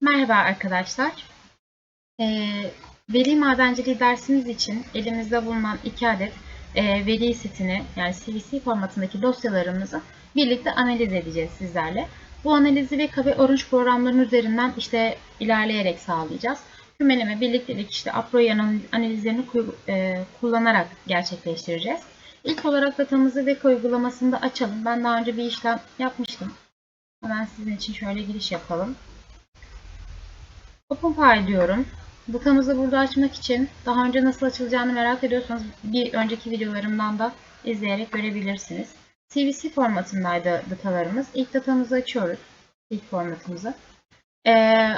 Merhaba arkadaşlar. Ee, veri madenciliği dersimiz için elimizde bulunan iki adet e, veri setini yani CVC formatındaki dosyalarımızı birlikte analiz edeceğiz sizlerle. Bu analizi Veka ve Orange programlarının üzerinden işte ilerleyerek sağlayacağız. Kümeleme, birliktelik, işte APRO'yu analizlerini e, kullanarak gerçekleştireceğiz. İlk olarak datamızı Veka uygulamasında açalım. Ben daha önce bir işlem yapmıştım. Hemen sizin için şöyle giriş yapalım. OpenPy diyorum. Datamızı burada açmak için daha önce nasıl açılacağını merak ediyorsanız bir önceki videolarımdan da izleyerek görebilirsiniz. CVC formatındaydı datalarımız. İlk datamızı açıyoruz. İlk formatımızı. Ee,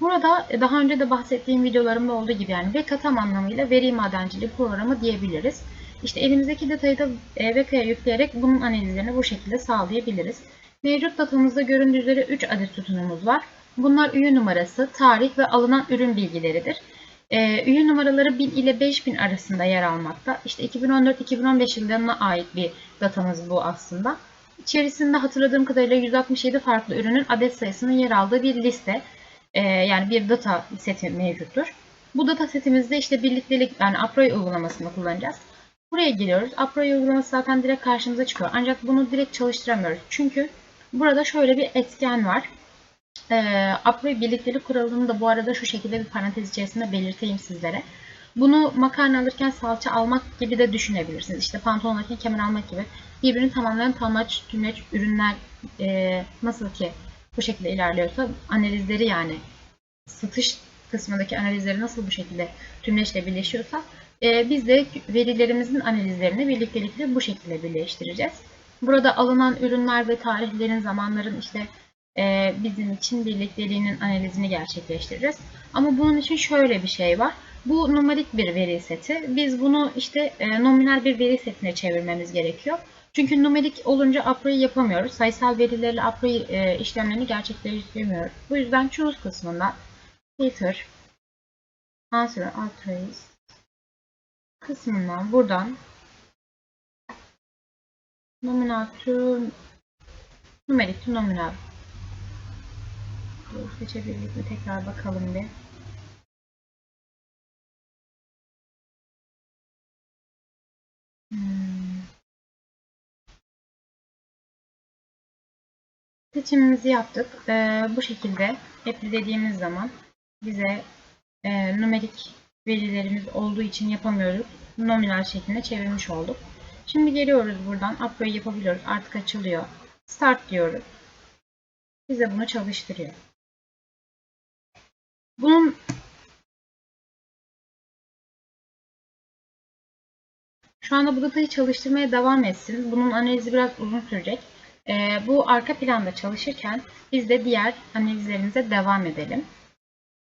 burada daha önce de bahsettiğim videolarımda olduğu gibi yani Veka tam anlamıyla veri madenciliği programı diyebiliriz. İşte elimizdeki datayı da Veka'ya yükleyerek bunun analizlerini bu şekilde sağlayabiliriz. Mevcut datamızda göründüğü üzere 3 adet sütunumuz var. Bunlar üye numarası, tarih ve alınan ürün bilgileridir. Ee, üye numaraları 1000 ile 5000 arasında yer almakta. İşte 2014-2015 yıllarına ait bir datamız bu aslında. İçerisinde hatırladığım kadarıyla 167 farklı ürünün adet sayısının yer aldığı bir liste, e, yani bir data seti mevcuttur. Bu data setimizde işte birliktelik yani Aproy uygulamasını kullanacağız. Buraya giriyoruz. Aproy uygulaması zaten direkt karşımıza çıkıyor. Ancak bunu direkt çalıştıramıyoruz. Çünkü burada şöyle bir etken var. E, birliktelik kuralını da bu arada şu şekilde bir parantez içerisinde belirteyim sizlere. Bunu makarna alırken salça almak gibi de düşünebilirsiniz. İşte pantolon alırken kemer almak gibi. Birbirini tamamlayan tamlaç, tümleç ürünler e, nasıl ki bu şekilde ilerliyorsa analizleri yani satış kısmındaki analizleri nasıl bu şekilde tümleçle birleşiyorsa e, biz de verilerimizin analizlerini birliktelikle bu şekilde birleştireceğiz. Burada alınan ürünler ve tarihlerin, zamanların işte e, bizim için birlikteliğinin analizini gerçekleştiririz. Ama bunun için şöyle bir şey var. Bu numarik bir veri seti. Biz bunu işte e, nominal bir veri setine çevirmemiz gerekiyor. Çünkü numerik olunca APRO'yu yapamıyoruz. Sayısal verilerle APRO e, işlemlerini gerçekleştiremiyoruz. Bu yüzden choose kısmından filter answer trace kısmından buradan nominal to numerik to nominal seçebildik mi? Tekrar bakalım bir. Hmm. Seçimimizi yaptık. Ee, bu şekilde apply dediğimiz zaman bize e, numerik verilerimiz olduğu için yapamıyoruz. Nominal şeklinde çevirmiş olduk. Şimdi geliyoruz buradan. Upgrade yapabiliyoruz. Artık açılıyor. Start diyoruz. Bize bunu çalıştırıyor. Bunun şu anda bu datayı çalıştırmaya devam etsin. Bunun analizi biraz uzun sürecek. Ee, bu arka planda çalışırken biz de diğer analizlerimize devam edelim.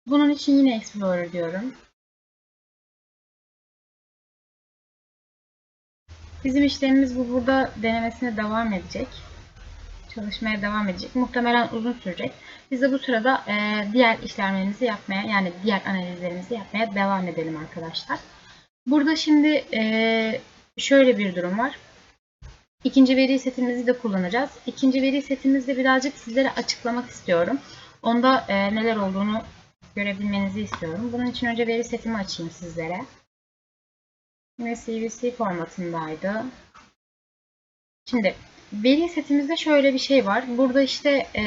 Bunun için yine Explorer diyorum. Bizim işlemimiz bu burada denemesine devam edecek çalışmaya devam edecek. Muhtemelen uzun sürecek. Biz de bu sırada e, diğer işlemlerimizi yapmaya yani diğer analizlerimizi yapmaya devam edelim arkadaşlar. Burada şimdi e, şöyle bir durum var. İkinci veri setimizi de kullanacağız. İkinci veri setimizde birazcık sizlere açıklamak istiyorum. Onda e, neler olduğunu görebilmenizi istiyorum. Bunun için önce veri setimi açayım sizlere. Yine CVC formatındaydı. Şimdi Veri setimizde şöyle bir şey var. Burada işte e,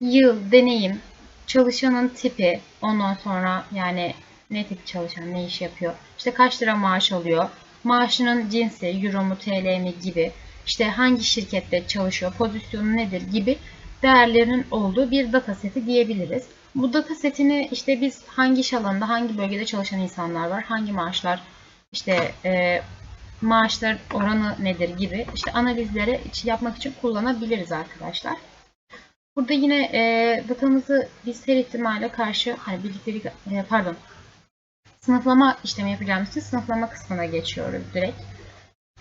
yıl, deneyim, çalışanın tipi, ondan sonra yani ne tip çalışan, ne iş yapıyor, işte kaç lira maaş alıyor, maaşının cinsi, euro mu, TL mi gibi, işte hangi şirkette çalışıyor, pozisyonu nedir gibi değerlerin olduğu bir data seti diyebiliriz. Bu data setini işte biz hangi iş alanında, hangi bölgede çalışan insanlar var, hangi maaşlar işte e, maaşlar oranı nedir gibi işte analizleri yapmak için kullanabiliriz arkadaşlar. Burada yine e, datamızı biz her ihtimale karşı hani birliktelik e, pardon sınıflama işlemi yapacağımız için sınıflama kısmına geçiyoruz direkt.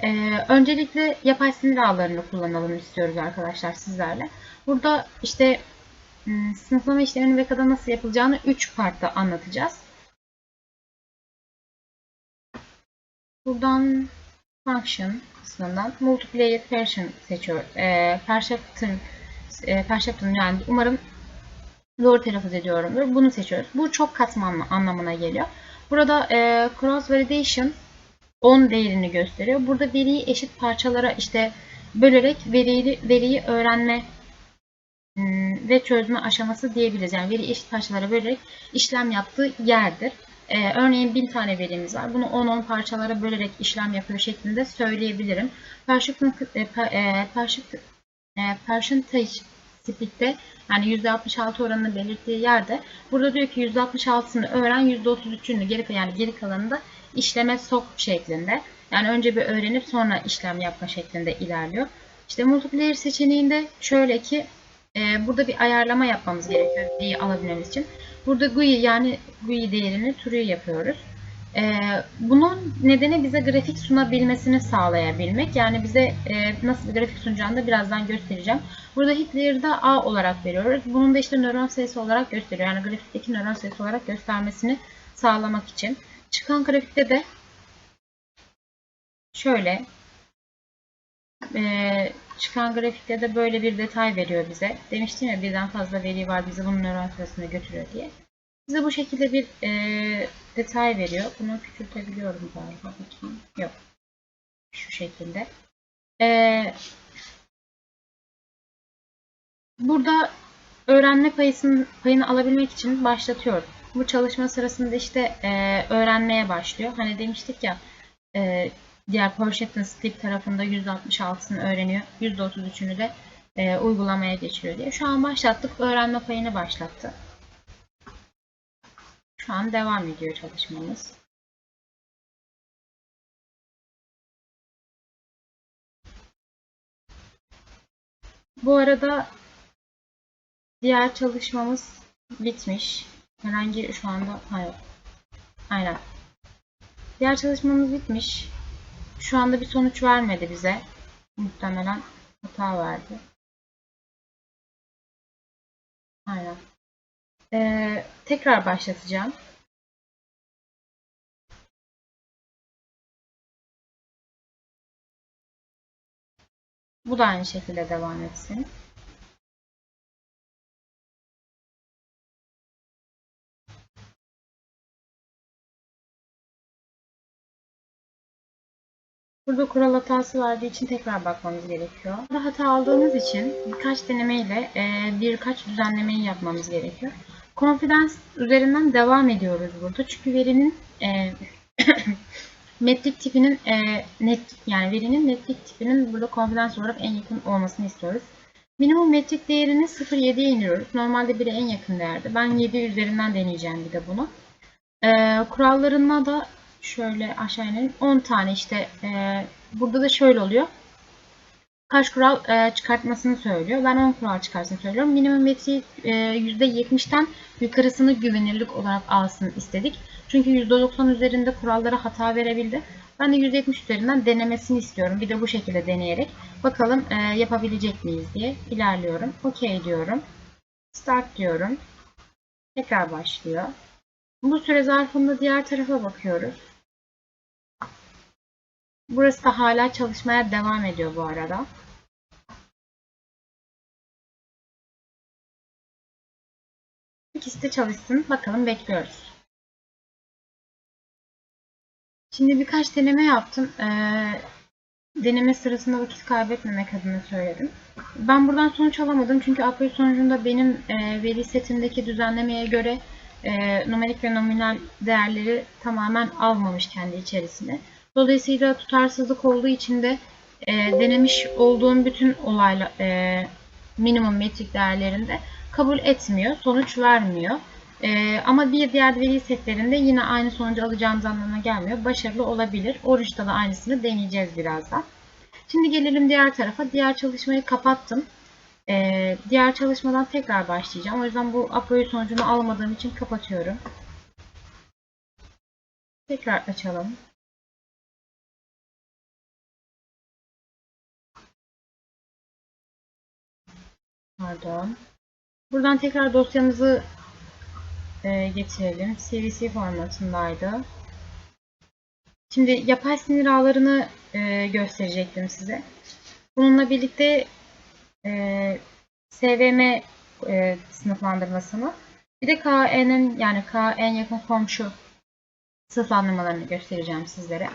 E, öncelikle yapay sinir ağlarını kullanalım istiyoruz arkadaşlar sizlerle. Burada işte ıı, sınıflama işleminin ve kadar nasıl yapılacağını 3 partta anlatacağız. Buradan Function kısmından Multiplayer Version seçiyor. E, Perceptron, e, yani umarım doğru telaffuz ediyorumdur. Bunu seçiyoruz. Bu çok katmanlı anlamına geliyor. Burada e, cross validation 10 değerini gösteriyor. Burada veriyi eşit parçalara işte bölerek veriyi, veriyi öğrenme hmm, ve çözme aşaması diyebiliriz. Yani veri eşit parçalara bölerek işlem yaptığı yerdir. Ee, örneğin 1000 tane verimiz var. Bunu 10-10 parçalara bölerek işlem yapıyor şeklinde söyleyebilirim. Percentage, e, e, e, percentage split'te yani %66 oranını belirttiği yerde burada diyor ki %66'sını öğren %33'ünü geri yani geri kalanını da işleme sok şeklinde. Yani önce bir öğrenip sonra işlem yapma şeklinde ilerliyor. İşte multiplayer seçeneğinde şöyle ki e, burada bir ayarlama yapmamız gerekiyor diye alabilmemiz için. Burada GUI yani GUI değerini true yapıyoruz. E, bunun nedeni bize grafik sunabilmesini sağlayabilmek. Yani bize e, nasıl bir grafik sunacağını da birazdan göstereceğim. Burada Hitler'da A olarak veriyoruz. Bunun da işte nöron sayısı olarak gösteriyor. Yani grafikteki nöron sayısı olarak göstermesini sağlamak için. Çıkan grafikte de şöyle e, çıkan grafikte de böyle bir detay veriyor bize. Demiştim ya birden fazla veri var bizi bunun nöron sayısına götürüyor diye. Bize bu şekilde bir e, detay veriyor. Bunu küçültebiliyorum galiba. Bakayım. Yok. Şu şekilde. E, burada öğrenme payısını, payını alabilmek için başlatıyorum. Bu çalışma sırasında işte e, öğrenmeye başlıyor. Hani demiştik ya e, diğer Perception Sleep tarafında %66'sını öğreniyor. %33'ünü de e, uygulamaya geçiriyor diye. Şu an başlattık. Öğrenme payını başlattı. Şu an devam ediyor çalışmamız. Bu arada diğer çalışmamız bitmiş. Herhangi şu anda hayır. Aynen. Diğer çalışmamız bitmiş. Şu anda bir sonuç vermedi bize. Muhtemelen hata verdi. Aynen. Ee, tekrar başlatacağım. Bu da aynı şekilde devam etsin. Burada kural hatası verdiği için tekrar bakmamız gerekiyor. Burada hata aldığımız için birkaç denemeyle e, birkaç düzenlemeyi yapmamız gerekiyor. Confidence üzerinden devam ediyoruz burada. Çünkü verinin e, metrik tipinin e, net yani verinin netlik tipinin burada confidence olarak en yakın olmasını istiyoruz. Minimum metrik değerini 0.7'ye indiriyoruz. Normalde 1'e en yakın değerdi. Ben 7 üzerinden deneyeceğim bir de bunu. E, kurallarına da şöyle aşağı inelim. 10 tane işte e, burada da şöyle oluyor. Kaç kural e, çıkartmasını söylüyor. Ben 10 kural çıkarsın söylüyorum. Minimum metriği e, %70'ten yukarısını güvenirlik olarak alsın istedik. Çünkü %90 üzerinde kurallara hata verebildi. Ben de %70 üzerinden denemesini istiyorum. Bir de bu şekilde deneyerek bakalım e, yapabilecek miyiz diye ilerliyorum. OK diyorum. Start diyorum. Tekrar başlıyor. Bu süre zarfında diğer tarafa bakıyoruz. Burası da hala çalışmaya devam ediyor bu arada. İkisi de çalışsın. Bakalım bekliyoruz. Şimdi birkaç deneme yaptım. Ee, deneme sırasında vakit kaybetmemek adına söyledim. Ben buradan sonuç alamadım çünkü April sonucunda benim e, veri setimdeki düzenlemeye göre e, numerik ve nominal değerleri tamamen almamış kendi içerisinde. Dolayısıyla tutarsızlık olduğu için de e, denemiş olduğum bütün olayla e, minimum metrik değerlerinde kabul etmiyor, sonuç vermiyor. E, ama bir diğer veri setlerinde yine aynı sonucu alacağımız anlamına gelmiyor. Başarılı olabilir. Orange'da da aynısını deneyeceğiz birazdan. Şimdi gelelim diğer tarafa. Diğer çalışmayı kapattım. Ee, diğer çalışmadan tekrar başlayacağım. O yüzden bu APO'yu sonucunu almadığım için kapatıyorum. Tekrar açalım. Pardon. Buradan tekrar dosyamızı e, getirelim. CVC formatındaydı. Şimdi yapay sinir ağlarını e, gösterecektim size. Bununla birlikte e, SVM e, sınıflandırmasını. Bir de KE'nin yani K en yakın komşu sınıflandırmalarını göstereceğim sizlere.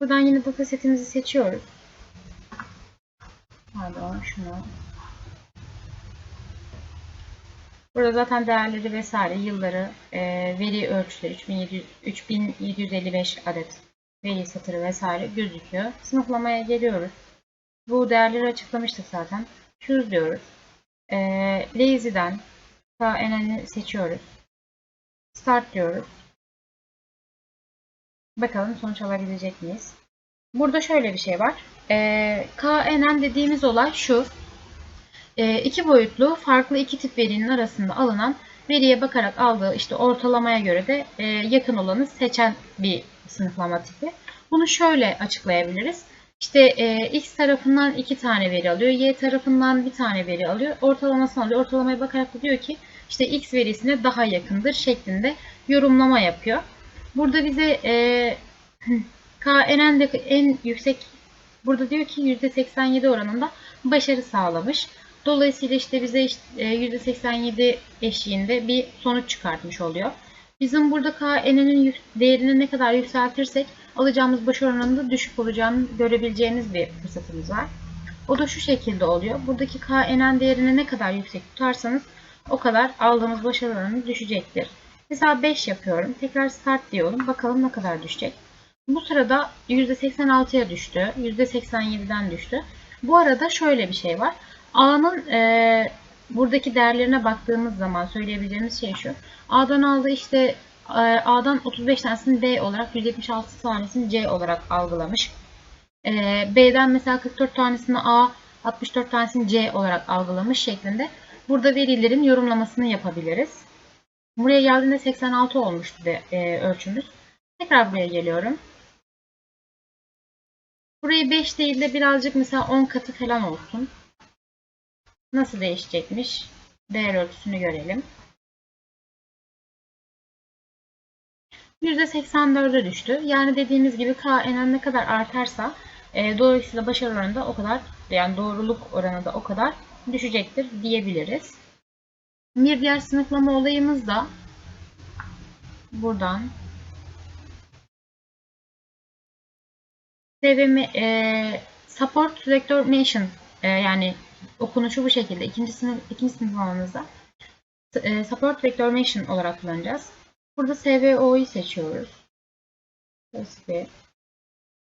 Buradan yine data setimizi seçiyoruz. Pardon şunu. Burada zaten değerleri vesaire yılları, e, veri ölçüleri 3700, 3755 adet veri satırı vesaire gözüküyor. Sınıflamaya geliyoruz. Bu değerleri açıklamıştık zaten. Choose diyoruz. E, lazy'den KNN'i seçiyoruz. Start diyoruz. Bakalım sonuç alabilecek miyiz? Burada şöyle bir şey var. E, KNN dediğimiz olay şu. E, iki boyutlu farklı iki tip verinin arasında alınan veriye bakarak aldığı işte ortalamaya göre de e, yakın olanı seçen bir sınıflama tipi. Bunu şöyle açıklayabiliriz. İşte e, X tarafından iki tane veri alıyor, Y tarafından bir tane veri alıyor, ortalamasını alıyor. Ortalamaya bakarak da diyor ki işte X verisine daha yakındır şeklinde yorumlama yapıyor. Burada bize e, KNN'de en yüksek burada diyor ki %87 oranında başarı sağlamış. Dolayısıyla işte bize işte %87 eşiğinde bir sonuç çıkartmış oluyor. Bizim burada KN'nin değerini ne kadar yükseltirsek alacağımız başarı oranında düşük olacağını görebileceğiniz bir fırsatımız var. O da şu şekilde oluyor. Buradaki KNN değerini ne kadar yüksek tutarsanız o kadar aldığımız başarı oranı düşecektir. Mesela 5 yapıyorum. Tekrar start diyorum. Bakalım ne kadar düşecek. Bu sırada %86'ya düştü. %87'den düştü. Bu arada şöyle bir şey var. A'nın e, buradaki değerlerine baktığımız zaman söyleyebileceğimiz şey şu. A'dan aldığı işte e, A'dan 35 tanesini B olarak 176 tanesini C olarak algılamış. E, B'den mesela 44 tanesini A, 64 tanesini C olarak algılamış şeklinde. Burada verilerin yorumlamasını yapabiliriz. Buraya geldiğinde 86 olmuştu de, e, ölçümüz. Tekrar buraya geliyorum. Burayı 5 değil de birazcık mesela 10 katı falan olsun. Nasıl değişecekmiş? Değer ölçüsünü görelim. %84'e düştü. Yani dediğimiz gibi KNN ne kadar artarsa e, dolayısıyla başarı oranı da o kadar yani doğruluk oranı da o kadar düşecektir diyebiliriz. Bir diğer sınıflama olayımız da buradan SVM e, Support Vector Mention e, yani okunuşu bu şekilde. İkinci sınıf, ikinci sınıflamamızda e, Support Vector Mention olarak kullanacağız. Burada SVO'yu seçiyoruz. Specify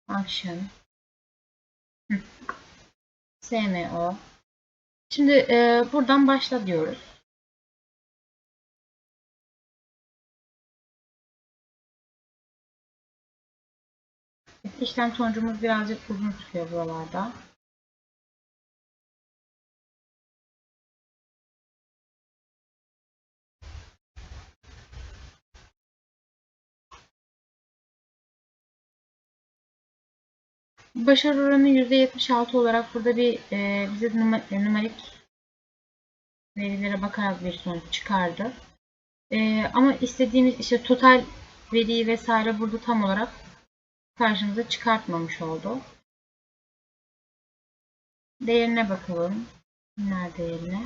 Function Hı. SMO Şimdi e, buradan başla diyoruz. İşlem sonucumuz birazcık uzun tutuyor buralarda. Başarı oranı %76 olarak burada bir e, bize numarik verilere bakarak bir sonuç çıkardı. E, ama istediğimiz işte total veriyi vesaire burada tam olarak karşımıza çıkartmamış oldu. Değerine bakalım. Nerede değerine?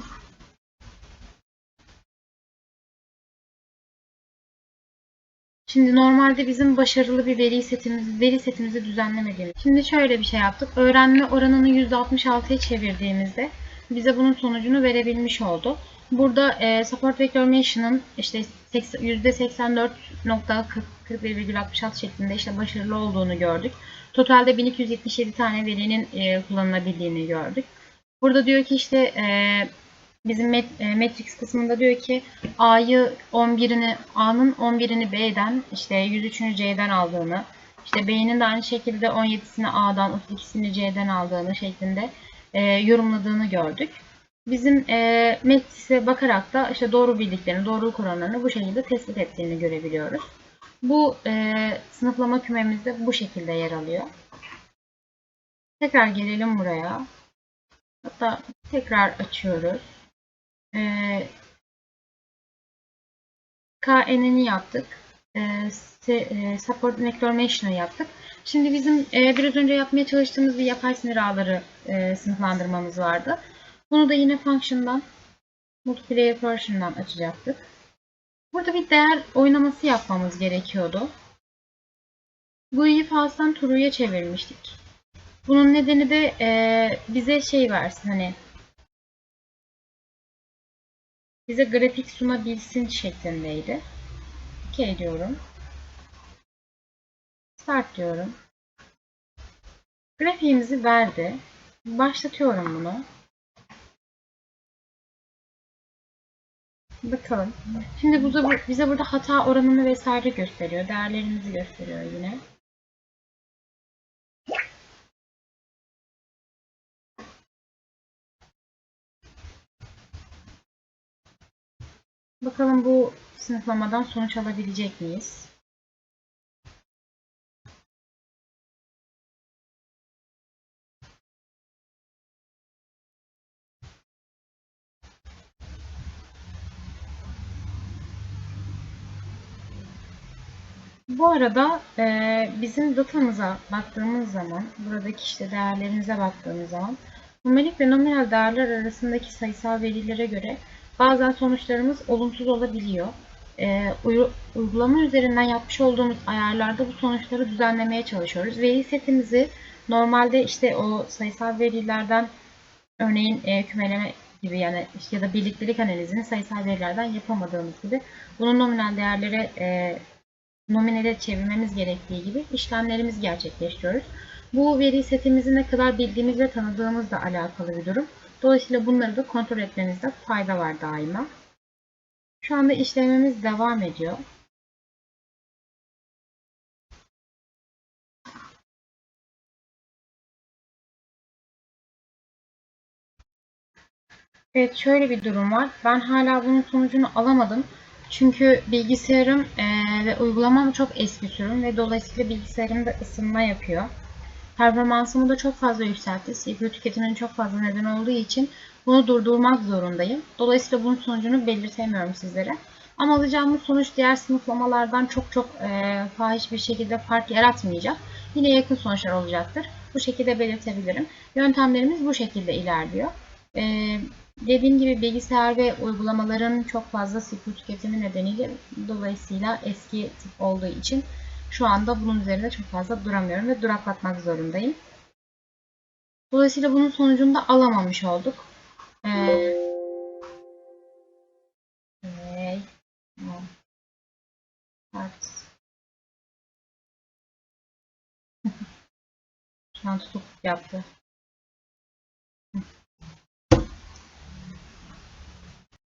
Şimdi normalde bizim başarılı bir veri setimizi, veri setimizi düzenlemediğimiz. Şimdi şöyle bir şey yaptık. Öğrenme oranını %66'ya çevirdiğimizde bize bunun sonucunu verebilmiş oldu. Burada e, Support Vector Mention'ın işte %84.41,66 şeklinde işte başarılı olduğunu gördük. Totalde 1277 tane verinin e, kullanılabildiğini gördük. Burada diyor ki işte e, bizim met, e, Matrix kısmında diyor ki A'yı 11'ini A'nın 11'ini B'den işte 103'ünü C'den aldığını işte B'nin de aynı şekilde 17'sini A'dan 32'sini C'den aldığını şeklinde e, yorumladığını gördük. Bizim e, Matrix'e bakarak da işte doğru bildiklerini, doğruluk oranlarını bu şekilde tespit ettiğini görebiliyoruz. Bu e, sınıflama kümemizde bu şekilde yer alıyor. Tekrar gelelim buraya. Hatta tekrar açıyoruz. E, KN'ini yaptık. E, e, support Vector yaptık. Şimdi bizim e, biraz önce yapmaya çalıştığımız bir yapay sinir ağları e, sınıflandırmamız vardı. Bunu da yine function'dan Multiplayer version'dan açacaktık. Burada bir değer oynaması yapmamız gerekiyordu. Bu iyi false'dan true'ya çevirmiştik. Bunun nedeni de e, bize şey versin hani bize grafik sunabilsin şeklindeydi. OK diyorum. Start diyorum. Grafiğimizi verdi. Başlatıyorum bunu. Bakalım. Şimdi bize burada hata oranını vesaire gösteriyor. Değerlerimizi gösteriyor yine. Bakalım bu sınıflamadan sonuç alabilecek miyiz? Bu arada e, bizim datamıza baktığımız zaman, buradaki işte değerlerimize baktığımız zaman numerik ve nominal değerler arasındaki sayısal verilere göre bazen sonuçlarımız olumsuz olabiliyor. E, uygulama üzerinden yapmış olduğumuz ayarlarda bu sonuçları düzenlemeye çalışıyoruz. Veri setimizi normalde işte o sayısal verilerden örneğin e, kümeleme gibi yani ya da birliktelik analizini sayısal verilerden yapamadığımız gibi bunun nominal değerlere e, nominale çevirmemiz gerektiği gibi işlemlerimizi gerçekleştiriyoruz. Bu veri setimizi ne kadar bildiğimiz ve tanıdığımızla alakalı bir durum. Dolayısıyla bunları da kontrol etmemizde fayda var daima. Şu anda işlemimiz devam ediyor. Evet şöyle bir durum var. Ben hala bunun sonucunu alamadım. Çünkü bilgisayarım ve uygulamam çok eski sürüm ve dolayısıyla bilgisayarım da ısınma yapıyor. Performansımı da çok fazla yükseltti. CPU tüketiminin çok fazla neden olduğu için bunu durdurmak zorundayım. Dolayısıyla bunun sonucunu belirtemiyorum sizlere. Ama alacağımız sonuç diğer sınıflamalardan çok çok e, fahiş bir şekilde fark yaratmayacak. Yine yakın sonuçlar olacaktır. Bu şekilde belirtebilirim. Yöntemlerimiz bu şekilde ilerliyor. E, dediğim gibi bilgisayar ve uygulamaların çok fazla CPU tüketimi nedeniyle dolayısıyla eski tip olduğu için şu anda bunun üzerinde çok fazla duramıyorum ve duraklatmak zorundayım. Dolayısıyla bunun sonucunu da alamamış olduk. Ee. Şu an tutup yaptı.